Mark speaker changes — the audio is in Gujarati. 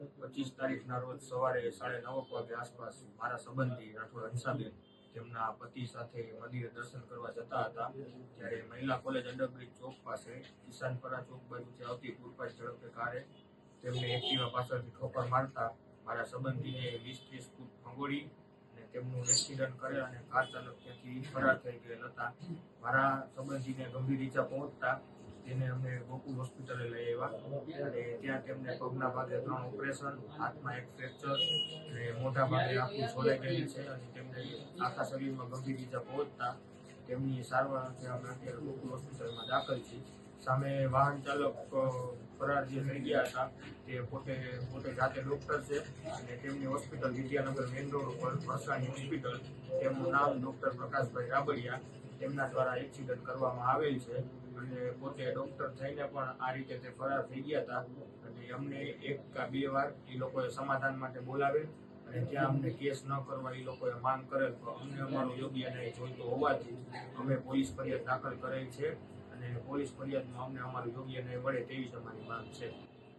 Speaker 1: પચીસ તારીખના રોજ સવારે સાડા નવ વાગે આસપાસ મારા સંબંધી રાઠોડ હંસાબેન તેમના પતિ સાથે મંદિરે દર્શન કરવા જતા હતા ત્યારે મહિલા કોલેજ અંડરબ્રિજ ચોક પાસે કિસાનપરા ચોક બાજુથી આવતી પૂરપાઈ ઝડપે કારે તેમને એક્ટિવા પાછળથી ઠોકર મારતા મારા સંબંધીને વીસ ત્રીસ ફૂટ ભંગોળી અને તેમનું એક્સિડન્ટ કરે અને કાર ચાલક ત્યાંથી ફરાર થઈ ગયેલ હતા. મારા સંબંધીને ગંભીર ઈજા પહોંચતા તેને અમે ગોકુલ હોસ્પિટલે લઈ આવ્યા. અને ત્યાં તેમને પગના ભાગે ત્રણ ઓપરેશન, હાથમાં એક ફ્રેક્ચર અને મોટા ભાગે આખું છોલાઈ ગયેલી છે. અને તેમને આખા શરીરમાં ગંભીર બીજા પહોંચતા તેમની સારવાર અમે અત્યારે ગોકુલ હોસ્પિટલમાં દાખલ છીએ. સામે વાહન ચાલક ફરાર જે થઈ ગયા હતા, તે પોતે પોતે જાતે ડૉક્ટર છે. અને તેમની હોસ્પિટલ વિદ્યાનગર મેઇન રોડ ઉપર વરસાણી હોસ્પિટલ. તેમનું નામ ડૉક્ટર પ્રકાશભાઈ રાબડિયા. તેમના દ્વારા એક્સિડન્ટ કરવામાં આવેલ છે. અને પોતે ડૉક્ટર થઈને પણ આ રીતે તે ફરાર થઈ ગયા હતા. અને અમને એક કા બે વાર એ લોકોએ સમાધાન માટે બોલાવેલ. અને ત્યાં અમને કેસ ન કરવા એ લોકોએ માંગ કરેલ, તો અમને અમારો યોગ્ય ન્યાય જોઈતો હોવાથી અમે પોલીસ ફરિયાદ દાખલ કરેલ છે. અને પોલીસ ફરિયાદમાં અમને અમારું યોગ્ય ન્યાય મળે તેવી જ અમારી માંગ છે.